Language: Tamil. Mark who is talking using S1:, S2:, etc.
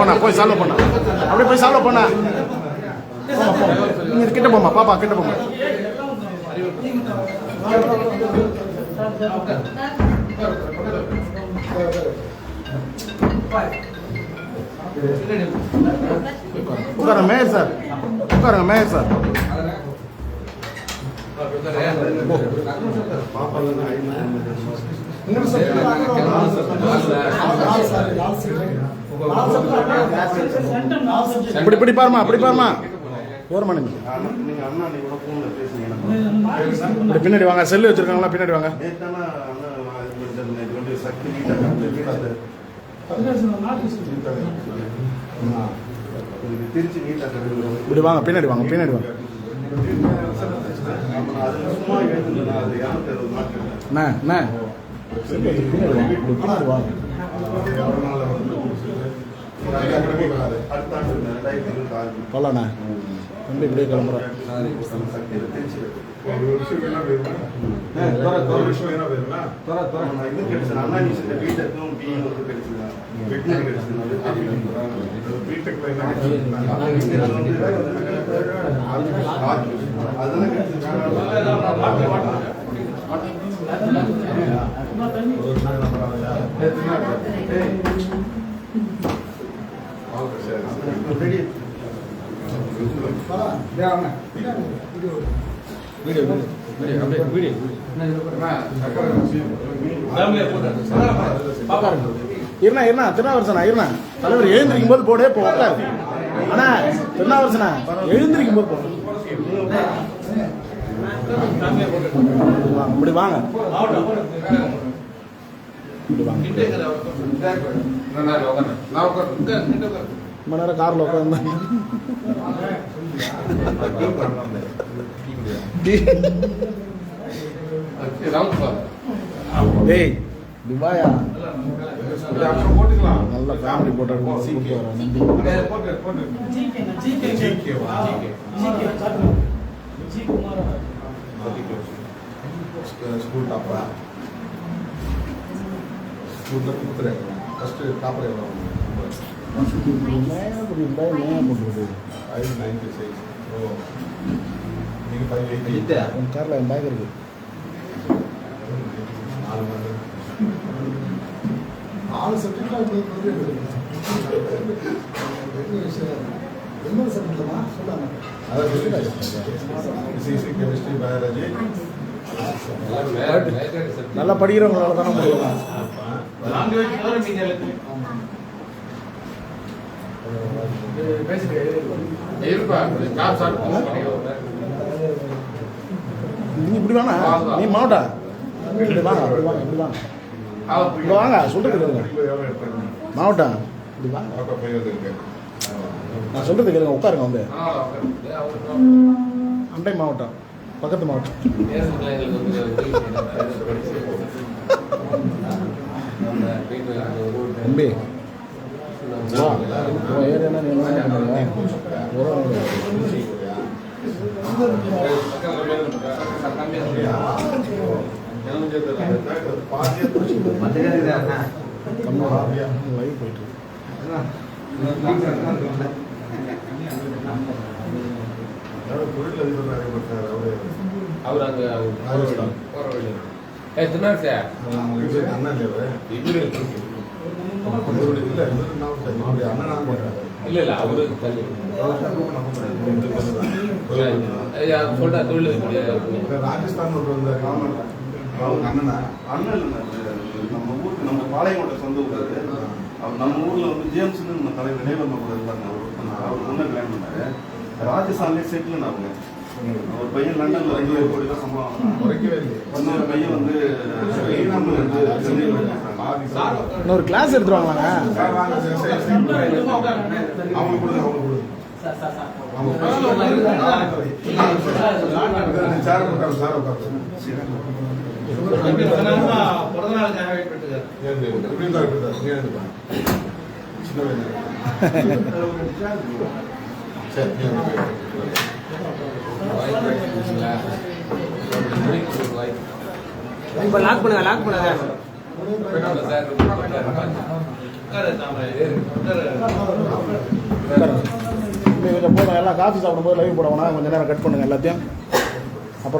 S1: அப்படி போய் சால்வ் பண்ணா. அப்படியே போய் சால்வ் பண்ணா. போமா போ நீங்க கிட்ட போமா பாப்பா கிட்ட போமா உட்காருங்க மேயர் சார் உட்காருங்க மேயர் சார் இப்படி இப்படி பாருமா அப்படி பாருமா ஓரமா நின்று
S2: நீங்க அண்ணா நீ கூட போன்ல பேசுனீங்க
S1: இப்படி பின்னாடி வாங்க. செல்லு வச்சிருக்காங்களா? பின்னாடி வாங்க. இப்படி வாங்க பின்னாடி வாங்க பின்னாடி வாங்க. அண்ணா அண்ணா. பின்னாடி வாங்க. இப்படி பின்னாடி தம்பி இப்படியே கிளம்புறேன்.
S3: ஒரு வருஷம் வேணா
S2: அதெல்லாம்
S1: இருண்ணா இருண்ணா திருநாவரசனா இருண்ணா தலைவர் எழுந்திருக்கும் போது போடே போ உட்காரு. அண்ணா திருநாவரசனா எழுந்திருக்கும் போது போடு இப்படி வாங்க. இப்படி வாங்க. ரொம்ப நேரம் காரில் உட்காந்து டேய் துபாயா நல்ல ஃபேமிலி போட்டோ கூப்பிட்டு வரேன் நம்பி
S3: போட்டு போட்டு GK வா? ஸ்கூல் டாப்பா எவ்வளோ
S1: பண்ணுறது
S3: ஃபைவ் நைன்டி சிக்ஸ் ஓ நீங்கள் ஃபைவ் எயிட்டி
S1: உன் காரில் என் பேக் இருக்கு
S3: நாலு
S4: சப்ஜெக்ட்ல சப்ஜெக்ட்லமா சொல்லாங்க
S3: கெமிஸ்ட்ரி பயாலஜி
S1: நல்லா படிக்கிறவங்களால தானே முடியும். நீ இப்படி வேணா நீ மாவட்டா? இப்படி வாங்க இப்படி வாங்க இப்படி வாங்க இப்படி வாங்க சொல்றது கேளுங்க. மாவட்டா? இப்படி வாங்க நான் சொல்றது கேளுங்க உட்காருங்க வந்து. அண்டை மாவட்டம் பக்கத்து மாவட்டம் தம்பி. லைவ் போயிட்டு
S3: அவரு
S5: அவர் அங்க
S3: ராஜஸ்தான்.
S5: ஏ தின்னார் சார்
S3: இவரு அண்ணன் இல்லையா இவரு இவரு இல்ல
S5: இல்ல இல்ல அவரு தள்ளி. சொல்றா தொழில்
S3: ராஜஸ்தான் ஒரு அவங்க அண்ணனா
S2: அண்ணன் இல்லை, நம்ம ஊருக்கு நம்ம பாளையங்கோட்டை சொந்த ஊர் அது. அவர் நம்ம ஊர்ல வந்து ஜேம்ஸ்னு நம்ம தலைவர் நினைவகம் கூட இருந்தாங்க அவர் பண்ணாரு. அவர் ஒண்ணு கல்யாணம் பண்ணாரு. ராஜஸ்தான்லயே செட்டில் அவங்க அவர் பையன் லண்டன்ல ரெண்டு கோடி தான் சம்பளம் இன்னொரு பையன் வந்து பொண்ணு வந்து சென்னையில் இருக்காங்க.
S1: இன்னொரு கிளாஸ் எடுத்துருவாங்களாண்ணா
S3: சார் வாங்க சார் சரி சரி
S6: இப்போ லாக் பண்ணுங்க லாக் பண்ணுங்க.
S1: கொஞ்சம் போதும் எல்லாம் காஃபி சாப்பிடும்போது லைவ் போட கொஞ்சம் நேரம் கட் பண்ணுங்க எல்லாத்தையும்.